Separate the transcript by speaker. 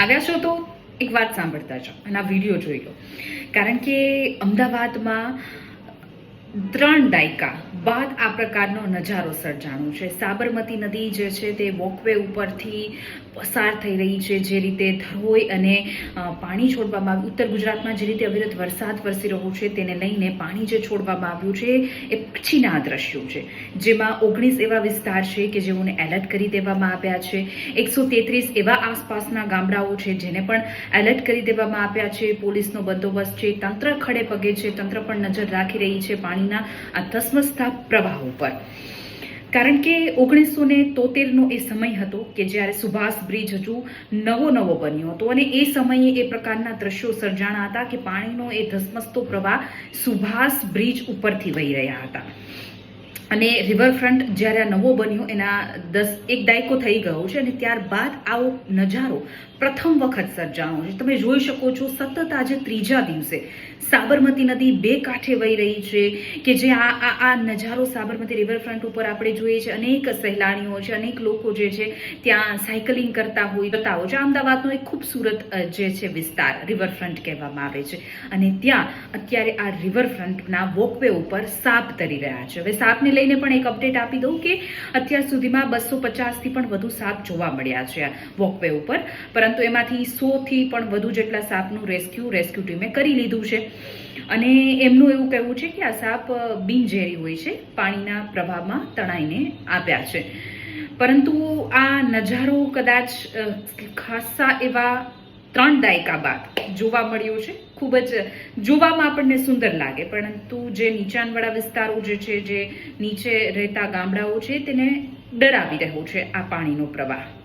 Speaker 1: આવ્યા છો તો એક વાત સાંભળતા જાઓ અને આ વીડિયો જોઈ લો. કારણ કે અમદાવાદમાં ત્રણ દાયકા બાદ આ પ્રકારનો નજારો સર્જાણો છે. સાબરમતી નદી જે છે તે વોકવે ઉપરથી પસાર થઈ રહી છે. જે રીતે ધરોઈ અને પાણી છોડવામાં આવ્યું. ઉત્તર ગુજરાતમાં જે રીતે અવિરત વરસાદ વરસી રહ્યો છે તેને લઈને પાણી જે છોડવામાં આવ્યું છે એ પછીના દ્રશ્યો છે. જેમાં ઓગણીસ એવા વિસ્તાર છે કે જેઓને એલર્ટ કરી દેવામાં આવ્યા છે. એકસો તેત્રીસ એવા આસપાસના ગામડાઓ છે જેને પણ એલર્ટ કરી દેવામાં આવ્યા છે. પોલીસનો બંદોબસ્ત છે. તંત્ર ખડે પગે છે. તંત્ર પણ નજર રાખી રહી છે. પાણીના આ ધસમસતા પ્રવાહ ઉપર. કારણ કે ઓગણીસો ને તોતેરનો એ સમય હતો કે જ્યારે સુભાષ બ્રિજ હજુ નવો નવો બન્યો હતો અને એ સમયે એ પ્રકારના દ્રશ્યો સર્જાણા હતા કે પાણીનો એ ધસમસતો પ્રવાહ સુભાષ બ્રિજ ઉપરથી વહી રહ્યા હતા. અને રિવરફ્રન્ટ જ્યારે આ નવો બન્યો, એના દસ, એક દાયકો થઈ ગયો છે અને ત્યારબાદ આવો નજારો પ્રથમ વખત સર્જાણો છે. તમે જોઈ શકો છો સતત આજે ત્રીજા દિવસે સાબરમતી નદી બે કાંઠે વહી રહી છે કે જે આ આ આ નજારો સાબરમતી રિવરફ્રન્ટ ઉપર આપણે જોઈએ છે. અનેક સહેલાણીઓ છે, અનેક લોકો જે છે ત્યાં સાયકલિંગ કરતા હોય, જતા હોય છે. અમદાવાદનો એક ખૂબસૂરત જે છે વિસ્તાર રિવરફ્રન્ટ કહેવામાં આવે છે. અને ત્યાં અત્યારે આ રિવરફ્રન્ટના વોકવે ઉપર સાપ તરી રહ્યા છે. હવે સાપને લઈને પણ એક અપડેટ આપી દઉં કે અત્યાર સુધીમાં બસો પચાસથી પણ વધુ સાપ જોવા મળ્યા છે વોકવે ઉપર. પરંતુ એમાંથી સોથી પણ વધુ જેટલા સાપનું રેસ્ક્યુ રેસ્ક્યુ ટીમે કરી લીધું છે. અને એમનું એવું કહેવું છે કે આ સાપ બિનઝેરી હોય છે, પાણીના પ્રવાહમાં તણાઈને આપ્યા છે. પરંતુ આ નજારો કદાચ ખાસા એવા ત્રણ દાયકા બાદ જોવા મળ્યો છે. ખૂબ જ જોવામાં આપણને સુંદર લાગે. પરંતુ જે નીચાણવાળા વિસ્તારો જે છે, જે નીચે રહેતા ગામડાઓ છે, તેને ડરાવી રહ્યો છે આ પાણીનો પ્રવાહ.